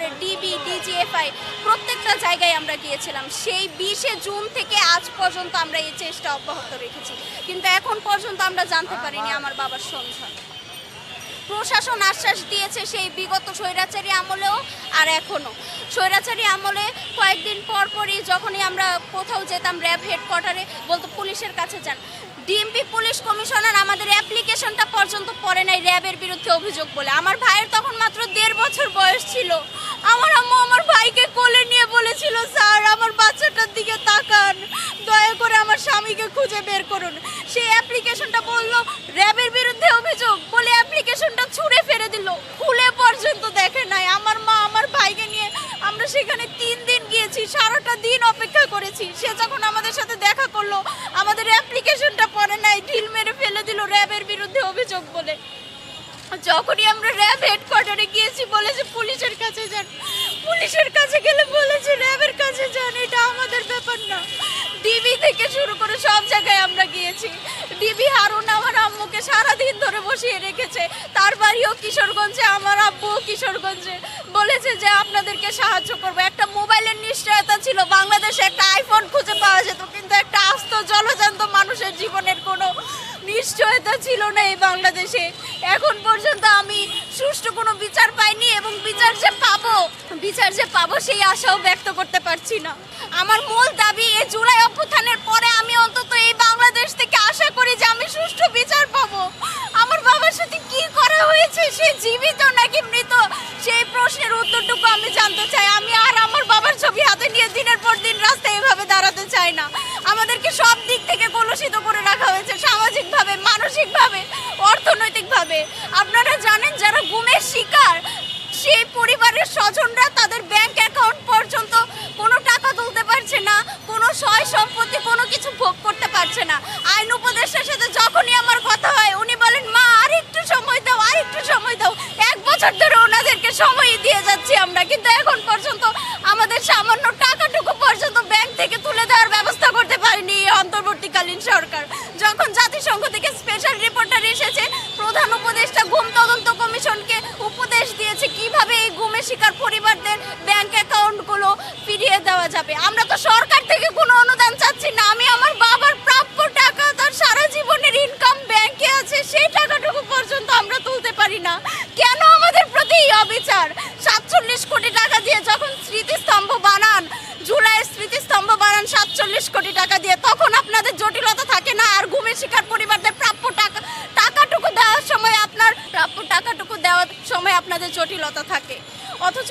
করে DB DGFI প্রত্যেকটা জায়গায় আমরা গিয়েছিলাম। সেই বিশে জুন থেকে আজ পর্যন্ত আমরা এই চেষ্টা অব্যাহত রেখেছি। কিন্তু এখন পর্যন্ত আমরা জানতে পারিনি আমার বাবার সন্ধান। প্রশাসন আশ্বাস দিয়েছে সেই বিগত স্বৈরাচারী আমলেও আর এখনও স্বৈরাচারী আমলে কয়েকদিন পর পরই যখনই আমরা কোথাও যেতাম র্যাব হেডকোয়ার্টারে, বলতো পুলিশের কাছে যান। ডিএমপি, পুলিশ কমিশনার আমাদের অ্যাপ্লিকেশনটা পর্যন্ত পড়ে নাই র্যাবের বিরুদ্ধে অভিযোগ বলে। আমার ভাইয়ের তখন মাত্র দেড় বছর বয়স ছিল। আমার আম্মু আমার ভাইকে কোলে নিয়ে বলেছিল, স্যার, আমার বাচ্চাটার দিকে তাকান। দয়া করে আমার স্বামীকে খুঁজে বের করুন। সেই অ্যাপ্লিকেশনটা বলল, র্যাবের বিরুদ্ধে অভিযোগ। বলে অ্যাপ্লিকেশনটা ছুঁড়ে ফেলে দিল। খুলে পর্যন্ত দেখে নাই। আমার মা আমার ভাইকে নিয়ে আমরা সেখানে তিন দিন গিয়েছি, সারাটা দিন অপেক্ষা করেছি। সে যখন আমাদের সাথে দেখা করল, আমাদের অ্যাপ্লিকেশনটা পড়ে নাই, ঢিল মেরে ফেলে দিল র্যাবের বিরুদ্ধে অভিযোগ বলে। যখনই আমরা র্যাব হেডকোয়ার্টারে গিয়েছি বলেছে পুলিশের কাছে যান। পুলিশের কাছে গেলে বলেছে র্যাবের কাছে যান, এটা আমাদের ব্যাপার না। ডিবি থেকে শুরু করে সব জায়গায় আমরা গিয়েছি। ডিবি হারুন আমার আম্মুকে সারাদিন ধরে বসিয়ে রেখেছে। তার বাড়িও কিশোরগঞ্জে, আমার আব্বুও কিশোরগঞ্জে। বলেছে যে আপনাদেরকে সাহায্য করব। একটা মোবাইলের নিশ্চয়তা ছিল। বাংলাদেশে একটা আইফোন খুঁজে পাওয়া যেত, কিন্তু একটা আস্ত, জলজান্ত মানুষের জীবনের কোনো নিশ্চয়তা ছিল না এই বাংলাদেশে। এখন পর্যন্ত আমি সুষ্ঠু কোনো বিচার পাইনি এবং বিচার যে পাবো, বিচার যে পাবো সেই আশাও ব্যক্ত করতে পারছি না। আমার মূল দাবি এই জুলাই অভ্যুত্থানের পরে আমি অন্তত এই বাংলাদেশ থেকে আশা করি যে আমি সুষ্ঠু বিচার পাবো। আমার বাবার সাথে কি করা হয়েছে সে জীবিত নাকি মানসিকভাবে, অর্থনৈতিকভাবে। আপনারা জানেন যারা গুমের শিকার, সেই পরিবারের স্বজনরা তাদের ব্যাংক অ্যাকাউন্ট পর্যন্ত কোনো টাকা তুলতে পারছে না, কোনো সয় সম্পত্তি, কোনো কিছু ভোগ করতে পারছে না। আইন উপদেষ্টার সাথে যখনই আমার কথা হয়, উনি বলেন, মা আর একটু সময় দাও আর একটু সময় দাও। এক বছর ধরে ওনাদেরকে সময় দিয়ে যাচ্ছি আমরা, কিন্তু এখন পর্যন্ত আমাদের সামান্য টাকাটুকু পর্যন্ত ব্যাংক থেকে তুলে দেওয়ার ব্যবস্থা করতে পারেনি অন্তর্বর্তীকালীন সরকার। যখন জাতিসংঘ থেকে স্পেশাল রিপোর্টার এসেছে, প্রধান উপদেষ্টা ঘুম তদন্ত কমিশনকে উপদেশ দিয়েছে কীভাবে এই গুমের শিকার পরিবারদের ব্যাংক অ্যাকাউন্টগুলো ফিরিয়ে দেওয়া যাবে। আমরা তো সরকার থেকে কোনো অনুদান চাচ্ছি না। আমি আমার বাবার প্রাপ্য টাকা তার সারা জীবনের ইনকাম ব্যাংকে আছে, সেই টাকাটুকু পর্যন্ত আমরা তুলতে পারি না। কেন আমাদের প্রতি অবিচার? সময় আপনাদের জটিলতা থাকে। অথচ